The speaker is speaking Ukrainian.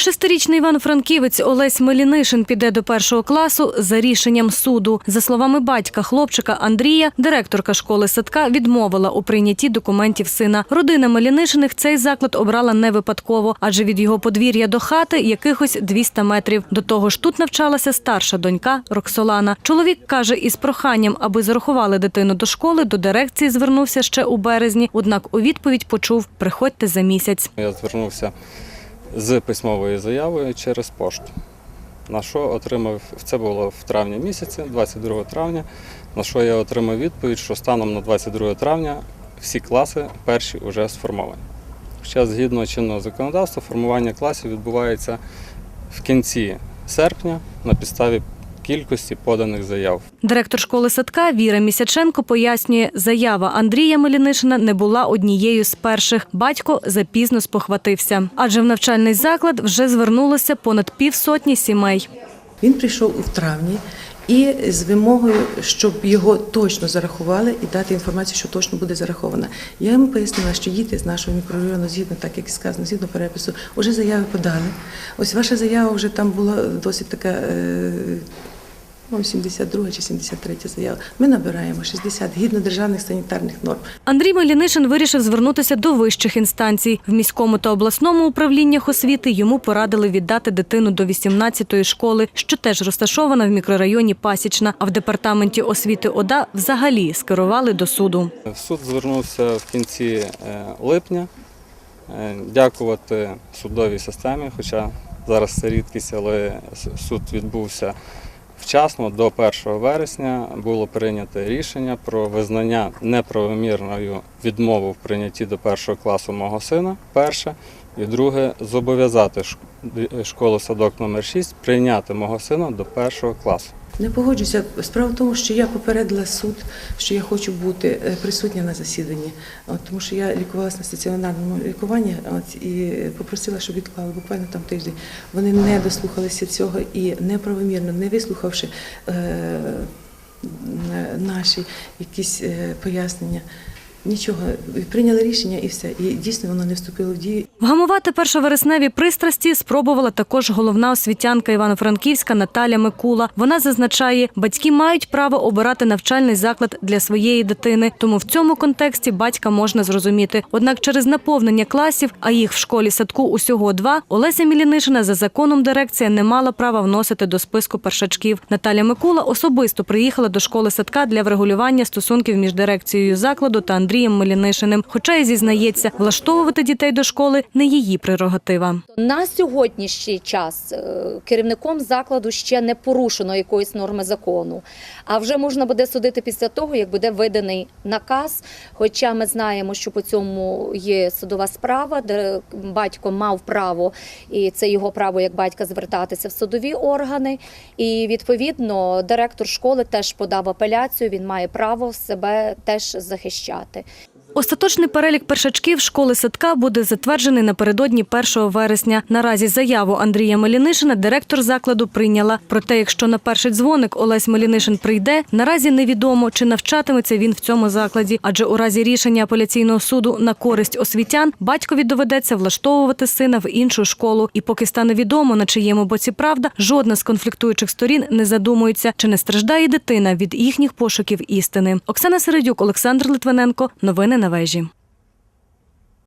Шестирічний Іван-Франківець Олесь Мелінишин піде до першого класу за рішенням суду. За словами батька хлопчика Андрія, директорка школи садка відмовила у прийнятті документів сина. Родина Мелінишиних цей заклад обрала не випадково, адже від його подвір'я до хати якихось 200 метрів. До того ж, тут навчалася старша донька Роксолана. Чоловік каже, із проханням, аби зарахували дитину до школи, до дирекції звернувся ще у березні. Однак у відповідь почув приходьте за місяць. Я звернувся з письмовою заявою через пошту. На що отримав, це було в травні місяці, 22 травня, на що я отримав відповідь, що станом на 22 травня всі класи перші вже сформовані. Хоча згідно чинного законодавства формування класів відбувається в кінці серпня на підставі кількості поданих заяв. Директор школи садка Віра Місяченко пояснює, заява Андрія Мелінишина не була однією з перших. Батько запізно спохватився, адже в навчальний заклад вже звернулося понад півсотні сімей. Він прийшов у травні і з вимогою, щоб його точно зарахували і дати інформацію, що точно буде зарахована. Я йому пояснила, що діти з нашого мікрорайону, згідно так як і сказано, згідно перепису, вже заяви подали. Ось ваша заява вже там була досить така. Е, ну, 72 чи 73 заява. Ми набираємо 60 гідно державних санітарних норм. Андрій Мелінишин вирішив звернутися до вищих інстанцій. В міському та обласному управліннях освіти йому порадили віддати дитину до 18-ї школи, що теж розташована в мікрорайоні Пасічна. А в департаменті освіти ОДА взагалі скерували до суду. Суд звернувся в кінці е, липня. Е, Дякувати судовій системі, хоча зараз це рідкість, але суд відбувся вчасно. До 1 вересня було прийнято рішення про визнання неправомірною відмову в прийнятті до першого класу мого сина. Перше. І друге, зобов'язати школу садок номер 6 прийняти мого сина до першого класу. Не погоджуся. Справа в тому, що я попередила суд, що я хочу бути е, присутня на засіданні, тому що я лікувалася на стаціонарному лікуванні і попросила, щоб відклали буквально там тиждень. Вони не дослухалися цього і неправомірно, не вислухавши е, наші якісь е, пояснення. Нічого, прийняли рішення і все. І дійсно воно не вступило в дію. Вгамувати першовересневі пристрасті спробувала також головна освітянка Івано-Франківська Наталя Микула. Вона зазначає, батьки мають право обирати навчальний заклад для своєї дитини, тому в цьому контексті батька можна зрозуміти. Однак через наповнення класів, а їх в школі садку усього два, Олеся Мілінишина за законом дирекція не мала права вносити до списку першачків. Наталя Микула особисто приїхала до школи садка для врегулювання стосунків між дирекцією закладу та Андрієм Мелінишиним. Хоча й зізнається, влаштовувати дітей до школи не її прерогатива. На сьогоднішній час е, керівником закладу ще не порушено якоїсь норми закону. А вже можна буде судити після того, як буде виданий наказ. Хоча ми знаємо, що по цьому є судова справа, де батько мав право, і це його право як батька звертатися в судові органи. І відповідно директор школи теж подав апеляцію. Він має право себе теж захищати. parte. Остаточний перелік першачків школи садка буде затверджений напередодні 1 вересня. Наразі заяву Андрія Мелінишина директор закладу прийняла. Проте, якщо на перший дзвоник Олесь Мелінишин прийде, наразі невідомо, чи навчатиметься він в цьому закладі. Адже у разі рішення апеляційного суду на користь освітян батькові доведеться влаштовувати сина в іншу школу. І поки стане відомо, на чиєму боці правда, жодна з конфліктуючих сторін не задумується, чи не страждає дитина від їхніх пошуків істини. Оксана Середюк, Олександр Литвиненко. Новини на Navagem.